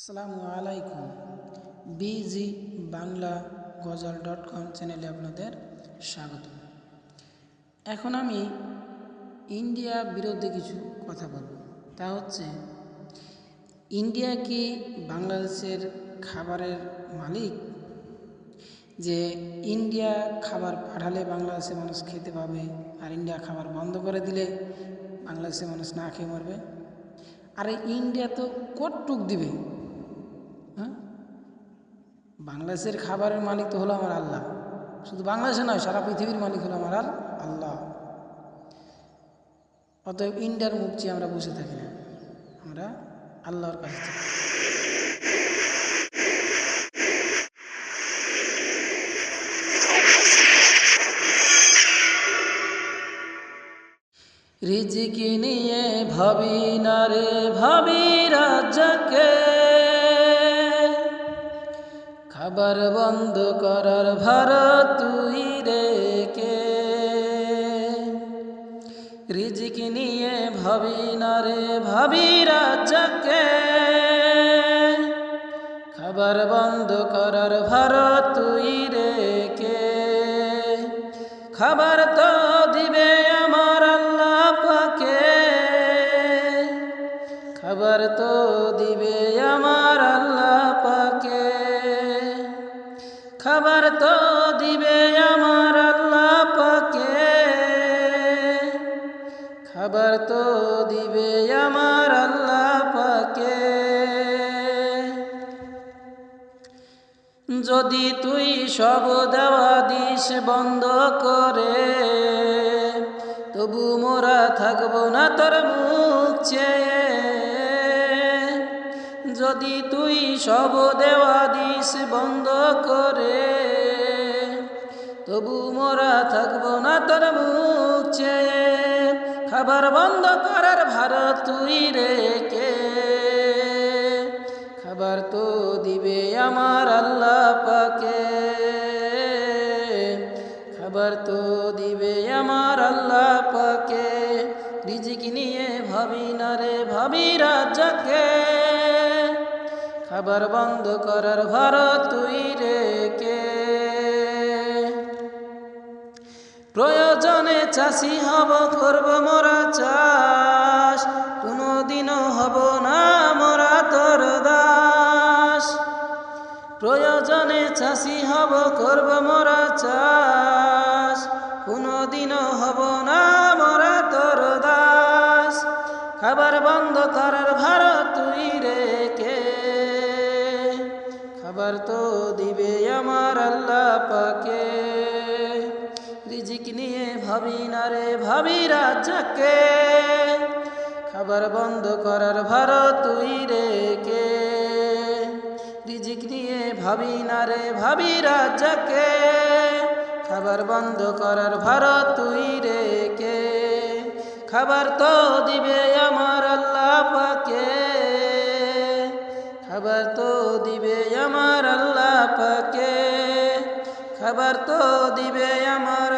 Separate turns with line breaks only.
আসসালামু আলাইকুম। বিজি বাংলা গজল dot com চ্যানেলে আপনাদের স্বাগত। এখন আমি ইন্ডিয়া বিরুদ্ধে কিছু কথা বলব। তা হচ্ছে ইন্ডিয়া কি বাংলাদেশের খাবারের মালিক? যে ইন্ডিয়া খাবার পাঠালে বাংলাদেশের মানুষ খেতে পাবে, আর ইন্ডিয়া খাবার বন্ধ করে দিলে বাংলাদেশের মানুষ না খেয়ে মরবে? আরে ইন্ডিয়া তো কটটুক দিবে? বাংলাদেশের খাবারের মালিক তো হলো আমার আল্লাহ। শুধু বাংলাদেশে নয়, সারা পৃথিবীর মালিক হলো আমার আর আল্লাহ। অতএব ইন্ডিয়ার মুখ চেয়ে আমরা বসে থাকি না। আমরা আল্লাহর কাছে থাকি। রিজিকি নিয়ে ভাবি না রে, ভাবি রাজাকে খাবার বন্ধ করার ভারত তুই রে কে রিজিকি নিয়ে ভাবি না রে, ভাবি রাজাকে। খাবার বন্ধ করার ভারত তুই রে কে খাবার তো দিবে আমার আল্লাহ পাকে। খাবার তো দিবে আমার খাবার তো দিবে আমার আল্লাহ পাকে। খাবার তো দিবে আমার আল্লাহ পাকে। যদি তুই সব দেওয়া দিস বন্ধ করে, তবু মোরা থাকব না তোর মুখ চেয়ে। যদি তুই সব দেওয়া দিস বন্ধ তবু মোরা থাকব না তোর মুখ খাবার বন্ধ করার ভারত তুই রেখে খাবার তো দিবে আমার আল্লাহ পাকে। খাবার তো দিবে আমার আল্লাহ পাকে। রিজিক নিয়ে ভাবি না রে, ভাবি রাজাকে। খাবার বন্ধ করার ভারত তুই রেখে প্রয়োজনে চাষি হব, করব মোরা চাষ। কোনোদিনও হব না মোরা তোর দাস। প্রয়োজনে চাষি হব, করব মোরা চাষ। কোনোদিনও হব না মোরা তোর দাস। খাবার বন্ধ করার ভারত তুই রেখে খাবার তো দিবে আমার আল্লাহ পাকে। রিজিক নিয়ে ভাবি না রে, ভাবি রাজাকে। খাবার বন্ধ করার ভারত তুই রে কে? রিজিক নিয়ে ভাবি না রে, ভাবি রাজাকে। খাবার বন্ধ করার ভারত তুই রে কে? খাবার তো দিবে আমার আল্লাহ পাকে। খাবার তো দিবে আমার আল্লাহ পাকে। খাবার তো দিবে আমার